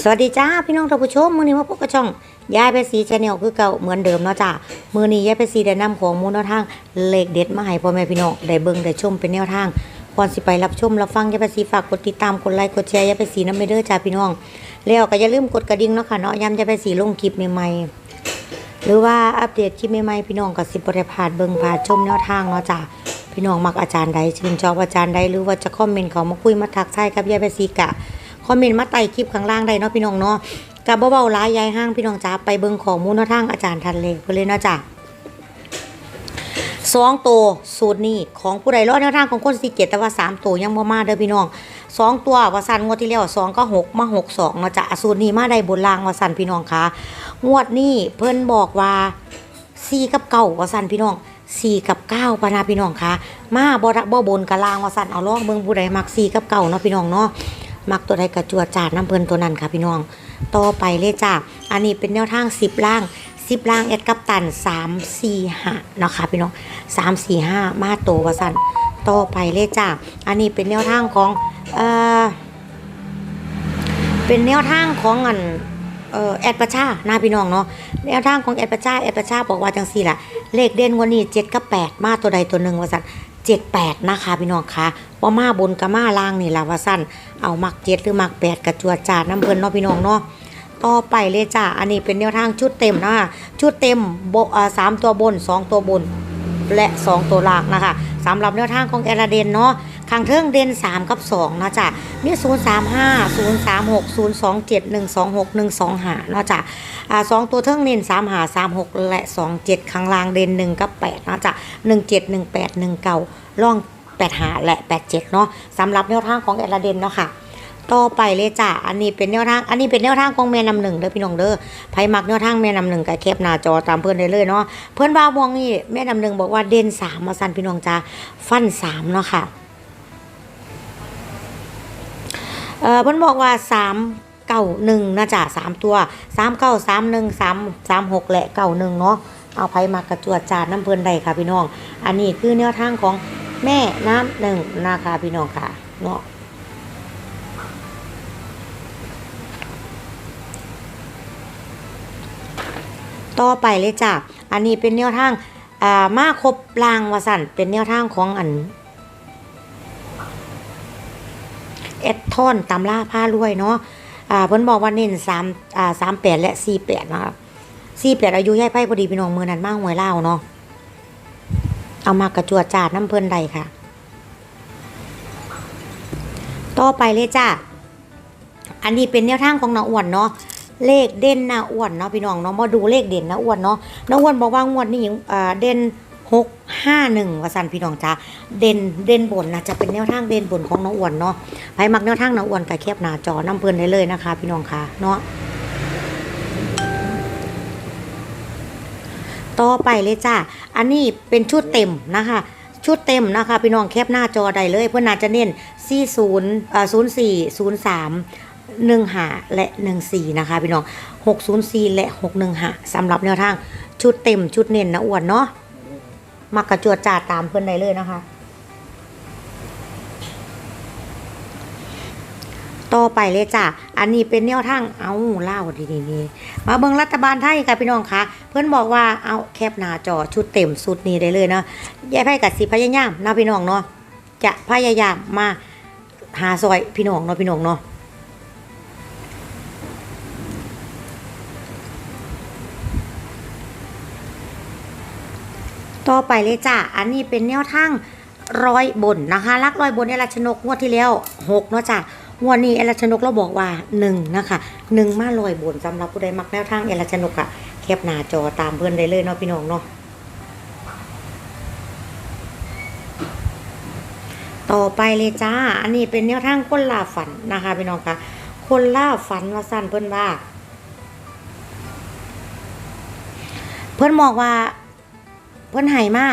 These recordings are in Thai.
สวัสดีจ้าพี่น้องท่านผู้ชมมือนี้มาพบกับช่องยายไปสีชาแนลคือเก่าเหมือนเดิมเนาะจ้ามือนี้ยายไปสีได้นำของมูลแนวทางเลขเด็ดมาให้พ่อแม่พี่น้องได้เบิ่งได้ชมเป็นแนวทางก่อนสิไปรับชมรับฟังยายไปสีฝากกดติดตามกดไลค์กดแชร์ยายไปสีน้ำเด้อจ้าพี่น้อง แล้วก็อย่าลืมกดกระดิ่งเนาะค่ะเนาะย้ำยายไปสีลงคลิปใหม่ๆหรือว่าอัปเดตคลิปใหม่ๆพี่น้องก็สิบ่ได้พาดเบิ่งพลาชมแนวทางเนาะจ้าพี่น้องมักอาจารย์ใดชื่นชอบอาจารย์ใดหรือว่าจะคอมเมนต์เขามาคุยมาทักทายกับยายไปสีกะ คอมเมนต์มาใต้คลิปข้างล่างได้เนาะพี่น้องเนาะกับเบาๆร้ายยายห้างพี่น้องจ้าไปเบิ่งของมูลทางอาจารย์ทันเลยเพื่อนเลยเนาะจ้าสองตัวสูตรนี้ของผู้ใดรอดแนวทางของคนสี่เจ็ดแต่ว่าสามตัวยังบ่มาเด้อพี่น้องสองตัววาสันงวดที่แล้วสองก็หกมาหกสองเนาะจ้าสูตรนี้มาได้บนล่างวาสันพี่น้องคะงวดนี้เพิ่นบอกว่าสี่กับเก้าวาสันพี่น้องสี่กับเก้าปานาพี่น้องคะมาบ่ระบ่บนกับล่างวาสันเอาลองเบิ่งผู้ใดมักสี่กับเก้าเนาะพี่น้องเนาะ มักตัวใดกระจัวดจาดน้ำเพลินตัวนั้นค่ะพี่น้อง ต่อไปเลยจ้าอันนี้เป็นแนวทางสิบล่างสิบล่างเอ็ดกับตันสามสี่ห้าเนาะค่ะพี่น้องสามสี่ห้ามาโตวสันต่อไปเลยจ้าอันนี้เป็นแนวทางของเอ่อเป็นแนวทางของอันเอ่อแอดประชาหน้าพี่น้องเนาะแนวทางของแอดประชาแอดประชาบอกว่าจังสี่ล่ะ เลขเด่นว่านี้เจ็ดกับแปดมาตัวใดตัวหนึ่งว่าสัน เจ็ดแปดนะคะพี่น้องคะว่ามาบนกับมาล่างนี่ละว่าสั้นเอามักเจ็ดหรือมักแปดกระจวดจาดน้ำเพลินเนาะพี่น้องเนาะต่อไปเลยจ้าอันนี้เป็นแนวทางชุดเต็มนะคะชุดเต็มโบอ่าสามตัวบนสองตัวบน และสองตัวล่างนะคะสำหรับแนวทางของแอราเดนเนาะางเทิงเดน3 กับ2นะจ๊ะมี 0 3 5 0 3 6 0 2 7 1 2 6 1 2 5เนาะจ๊ะอ่าสองตัวเทิงเน้น3หา3 6 และ 2 7 ข้างล่างเดน1 กับ8นะจ๊ะ1 7 1 8 1 9ล่อง8หาและ 8 7เนาะสำหรับแนวทางของแอราเดนเนาะค่ะต่อไปเลยจ้ะ อันนี้เป็นแนวทาง อันนี้เป็นแนวทางของแม่นำหนึ่งเด้อพี่น้องเด้อไผมักแนวทางแม่นำหนึ่งกับแคปหน้าจอตามเพื่อนได้เลยเนาะ เพื่อนว่าวงนี่แม่นำหนึ่งบอกว่าเด่นสามมาสั่นพี่น้องจ้าฟันสามเนาะค่ะ เออเพื่อนบอกว่าสามเก้าหนึ่งนะจ้ะสามตัวสามเก้าสามหนึ่งสามสามหกและเก้าหนึ่งเนาะเอาไผมากระจวดจาดน้ำเพื่อนใดค่ะพี่น้อง อันนี้คือแนวทางของแม่น้ำหนึ่งนะคะพี่น้องค่ะเนาะต่อไปเลยจ้ะ อันนี้เป็นแนวทาง อ่า มาครบรางวสันเป็นแนวทางของอัน เอ็ดทอนตำล่าผ้ารวยเนาะอ่าเพิ่นบอกว่าเน้นสามอ่าสามแปดและสี่แปดนะครับสี่แปดอายุย่ายไพ่พอดีพี่น้องมือนั้นมากหวยเล่าเนาะเอามากระจวดจาดน้ำเพิ่นใดค่ะ ต่อไปเลยจ้ะอันนี้เป็นแนวทางของน้าอ้วนเนาะเลขเด่นน้าอ้วนเนาะพี่น้องเนาะมาดูเลขเด่นน้าอ้วนเนาะน้าอ้วนบอกว่างวดนี้อ่าเด่น หกห้าหนึ่งวสันพี่น้องจ้าเด่นเด่นบนนะจะเป็นแนวทางเด่นบนของน้าอ้วนเนาะใครมักแนวทางน้าอ้วนก็แคบหน้าจอน้ำเพลินได้เลยนะคะ พี่น้องค่ะเนาะต่อไปเลยจ้าอันนี้เป็นชุดเต็มนะคะชุดเต็มนะคะ พี่น้องแคปหน้าจอได้เลย เพื่อนนาจะเน้น40อ่า04 03 1หาและ 14 นะคะ พี่น้อง 604 และ 615สำหรับแนวทางชุดเต็มชุดเน้นนะอ้วนเนาะ มักกระจวดจาตามเพื่อนได้เลยนะคะ ต่อไปเลยจ้ะ อันนี้เป็นแนวทาง เอาเล่าดีๆมาเบิงรัฐบาลไทยค่ะพี่น้องคะ เพื่อนบอกว่าเอาแคปหน้าจอชุดเต็มสุดนี้ได้เลยเนาะยายไพ่กับสิพยายามนะพี่น้องเนาะ จะพยายามมาหาซอยพี่น้องเนาะพี่น้องเนาะ ต่อไปเลยจ้ะ อันนี้เป็นแนวทางร้อยบนนะคะลักร้อยบนเอลชนกงวดที่แล้วหกเนาะจ้ะงวดนี้เอลชนกเราบอกว่าหนึ่งนะคะหนึ่งมาลอยบนสำหรับผู้ใดมักแนวทางเอลชนกอะแคปหน้าจอตามเพื่อนได้เลยเนาะพี่น้องเนาะต่อไปเลยจ้า อันนี้เป็นแนวทางคนล่าฝันนะคะพี่น้องคะคนล่าฝันว่าสั้นเพื่อนว่า เพื่อนบอกว่า เพื่อนใหายมา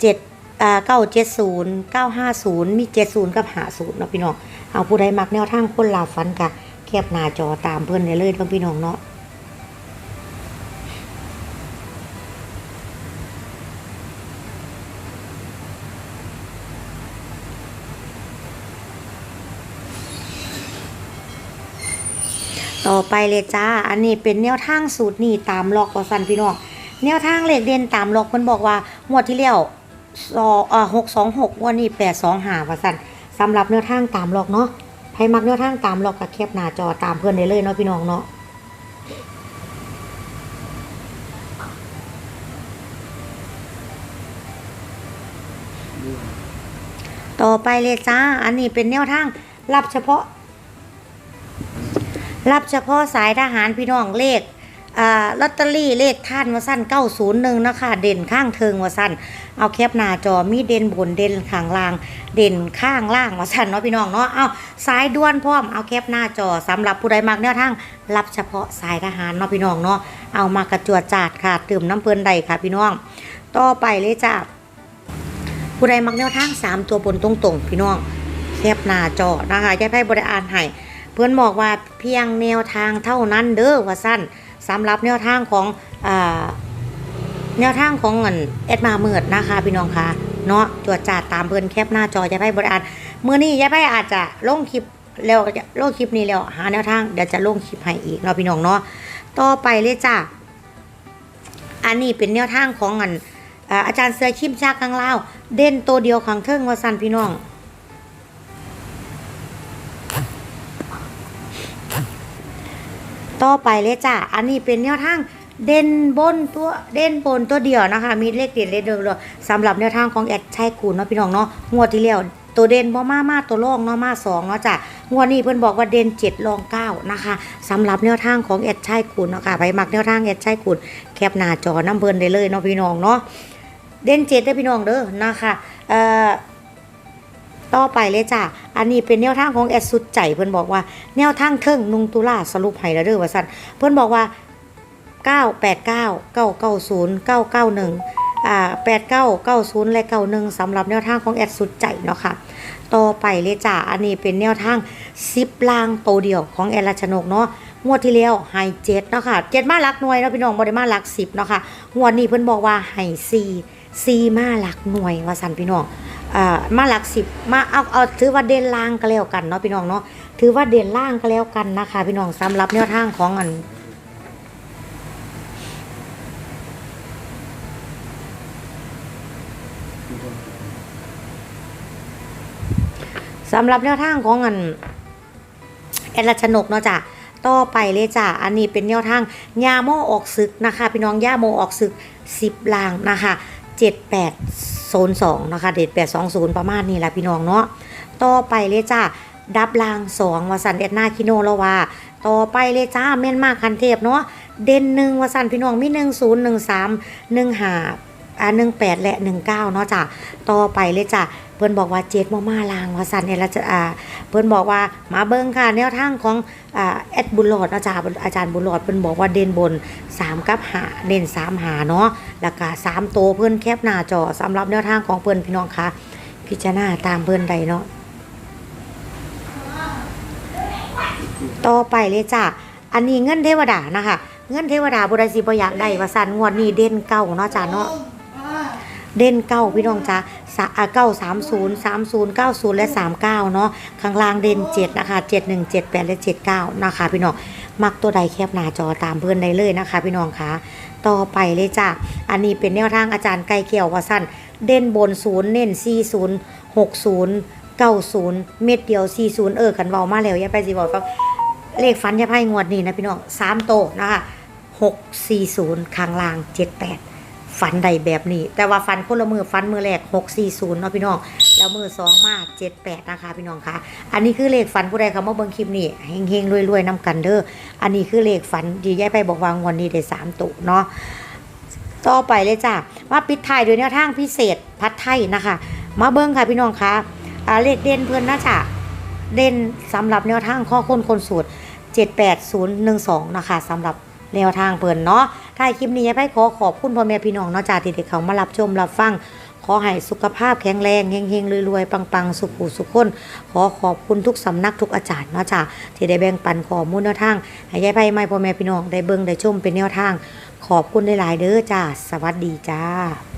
เจ็ดอ่าเก้าเจ็ดศูนย์เก้าห้าศูนย์มีเจ็ดศูนย์กับหาศูนย์เนาะพี่น้องเอาผู้ใดมักแนวทางคนลาฟันกะแคบหน้าจอตามเพื่อนได้เลยเนาะพี่น้องเนาะต่อไปเลยจ้า อันนี้เป็นแนวทางสูตรนี่ตามล็อกวสันพี่น้อง แนวทางเลขเด่นตามล็อกมันบอกว่างวดที่แล้วสอเอ่อหกสองหกวดนี้แปดสองหาว่าสันสำหรับแนวทางตามล็อกเนาะใครมักแนวทางตามล็อกก็แคปหน้าจอตามเพื่อนได้เลยเนาะพี่น้องเนาะต่อไปเลยจ้า อันนี้เป็นแนวทางรับเฉพาะ รับเฉพาะสายทหารพี่น้องเลข ลอตเตอรี่เลขท่านวาสั้น901นะคะเด่นข้างเทิงวาสั้นเอาแคปหน้าจอมีเด่นบนเด่นข้างล่าง เด่นข้างล่างวาสั้นเนาะพี่น้องเนาะเอาสายด่วนพร้อมเอาแคปหน้าจอสำหรับผู้ใดมักแนวทางรับเฉพาะสายทหารเนาะพี่น้องเนาะเอามากระจวดจาดค่ะตื่มน้ำเพลินใดค่ะพี่น้อง ต่อไปเลยจ้าผู้ใดมักแนวทาง3ตัวบนตรงๆ พี่น้องแคบหน้าจอนะคะยายไพ่บริอานให้เพื่อนบอกว่าเพียงแนวทางเท่านั้นเด้อว่าสั้น สำหรับแนวทางของอแนวทางของเงินแอดมาเมิดนะคะพี่น้องคะเนาะตรวจจัดตามเพื่อนแคปหน้าจอยายไพ่บริอานเมื่อนี้ยายไพ่อาจจะลงคลิปแล้วลงคลิปนี้แล้วหาแนวทางเดี๋ยวจะลงคลิปให้อีกเนาะพี่น้องเนาะต่อไปเลยจ้าอันนี้เป็นแนวทางของเงินอาจารย์เสือคิมชากังลาว เด่นตัวเดียวขังเทิงวาสันพี่น้อง ต่อไปเลยจ้ะ อันนี้เป็นแนวทางเด่นบนตัวเด่นบนตัวเดียวนะคะ มีเลขเด่นเลขเดียวสำหรับแนวทางของแอดชัยกูลเนาะพี่น้องเนาะงวดที่แล้วตัวเด่นบ่มามาตัวรองเนาะมาสองเนาะจ้ะงวดนี้เพิ่อนบอกว่าเด่นเจ็ดรองเก้านะคะสำหรับแนวทางของแอดชัยกูลเนาะค่ะไปมักแนวทางแอดชัยกูลแคปหน้าจอน้ำเพิ่นได้เลยเนาะพี่น้องเนาะเด่นเจ็ดได้พี่น้องเด้อนะคะเอ่อ ต่อไปเลยจ้ะอันนี้เป็นแนวทางของแอดสุดใจเพิ่อนบอกว่าแนวทางเทิงนุงตุลาสรุปให้แล้วเด้อว่าซั่นเพิ่อนบอกว่า 989 990 991อ่า89 90 และ 91สำหรับแนวทางของแอดสุดใจเนาะค่ะต่อไปเลยจ้ะอันนี้เป็นแนวทาง10ลางโตเดียวของแอดรัชนกเนาะงวดที่แล้วให้เจ็ดเนาะค่ะเจ็ดมาหลักหน่วยเนาะพี่น้องบ่ได้มาหลักสิบเนาะค่ะงวดนี้เพิ่นบอกว่าให้สี่สี่มาหลักหน่วยว่าซั่นพี่น้อง อ่ามาหลักสิบมาเอาเอาถือว่าเด่นล่างก็แล้วกันเนาะพี่น้องเนาะถือว่าเด่นล่างก็แล้วกันนะคะพี่น้องสำหรับแนวทางของอันสำหรับแนวทางของอันแอดรัชนกเนาะจ้ะต่อไปเลยจ้ะอันนี้เป็นแนวทางยาโมออกศึกนะคะ พี่น้องยาโมออกศึก 10ลางนะคะ 7802นะคะเด็ด820ประมาณนี้แหละพี่น้องเนาะต่อไปเลยจ้าดับลางสองวาสันเดดนาคิโนแล้วว่า ต่อไปเลยจ้าแม่นมากคันเทพเนาะเด่นหนึ่งวาสันพี่น้องมี10 13 15 อ่า18แปดและ19เก้าเนาะจ้ะต่อไปเลยจ้ะเพิ่นบอกว่าเจ็ดมามาลางวาสันเนี่ยละจะอ่าเพิ่นบอกว่ามาเบิ่งค่ะแนวทางของอ่าแอดบุญหลอดอาจารย์อาจารย์บุญหลอดเพิ่นบอกว่าเด่นบน3กับหาเด่น3หาเนาะแล้วก็3โตเพิ่นแคปหน้าจอสำหรับแนวทางของเพิ่นพี่น้องคะพิจารณาตามเพิ่นใดเนาะต่อไปเลยจ้ะอันนี้เงินเทวดานะคะเงินเทวดาบุได้สิบอยากได้วาสันงวดนี้เด่นเก้าเนาะจ้ะเนาะ เด่นเก้าพี่น้องจ้าเก้าสามศูนย์สามศูนย์เก้าศูนย์และสามเก้าเนาะข้างล่างเด่นเจ็ดนะคะเจ็ดหนึ่งเจ็ดแปดและเจ็ดเก้านะคะพี่น้องมักตัวใดแคบหน้าจอตามเพื่อนได้เลยนะคะ พี่น้องคะต่อไปเลยจ้าอันนี้เป็นแนวทางอาจารย์ไก่เกี่ยวว่าสั้นเด่นบนศูนย์เน้นสี่ศูนย์หกศูนย์เก้าศูนย์เม็ดเดียวสี่ศูนย์เออกันเบามาแล้วอย่าไปสิบอกฟังเลขฟันย่าไพ่งวดนี้นะพี่น้องสามโตนะคะหกสี่ศูนย์ข้างล่างเจ็ดแปด ฟันใดแบบนี้ แต่ว่าฟันคนละมือฟันมือแรก 640 เนาะพี่น้อง แล้วมือสองมา78 นะคะพี่น้องคะอันนี้คือเลขฟันผู้ใดเขามาเบิ่งคลิปนี้เฮงๆรวยๆนำกันเด้ออันนี้คือเลขฟันดีย้ายไปบอกว่างวันนี้ได้สามตุเนาะต่อไปเลยจ้ะมาปิดท้ายด้วยแนวทางพิเศษพัดไทยนะคะ มาเบิ่งค่ะพี่น้องคะอาเลขเด่นเพื่อนนะจ๊ะเด่นสำหรับแนวทางข้อคนคนสูตร 78012 นะคะสำหรับแนวทางเพิ่อนเนาะ ท้ายคลิปนี้ยายไพ่ขอขอบคุณพ่อแม่พี่น้องเนาะจ้าที่เด็กเขามารับชมรับฟัง ขอให้สุขภาพแข็งแรงเฮงๆรวยๆปังๆ สุขุสุขคน ขอขอบคุณทุกสำนักทุกอาจารย์เนาะจ้าที่ได้แบ่งปันข้อมูลแนวทางให้ยายไพ่ไม่พ่อแม่พี่น้องได้เบิ่งได้ชมเป็นแนวทาง ขอบคุณหลายๆเด้อจ้าสวัสดีจ้า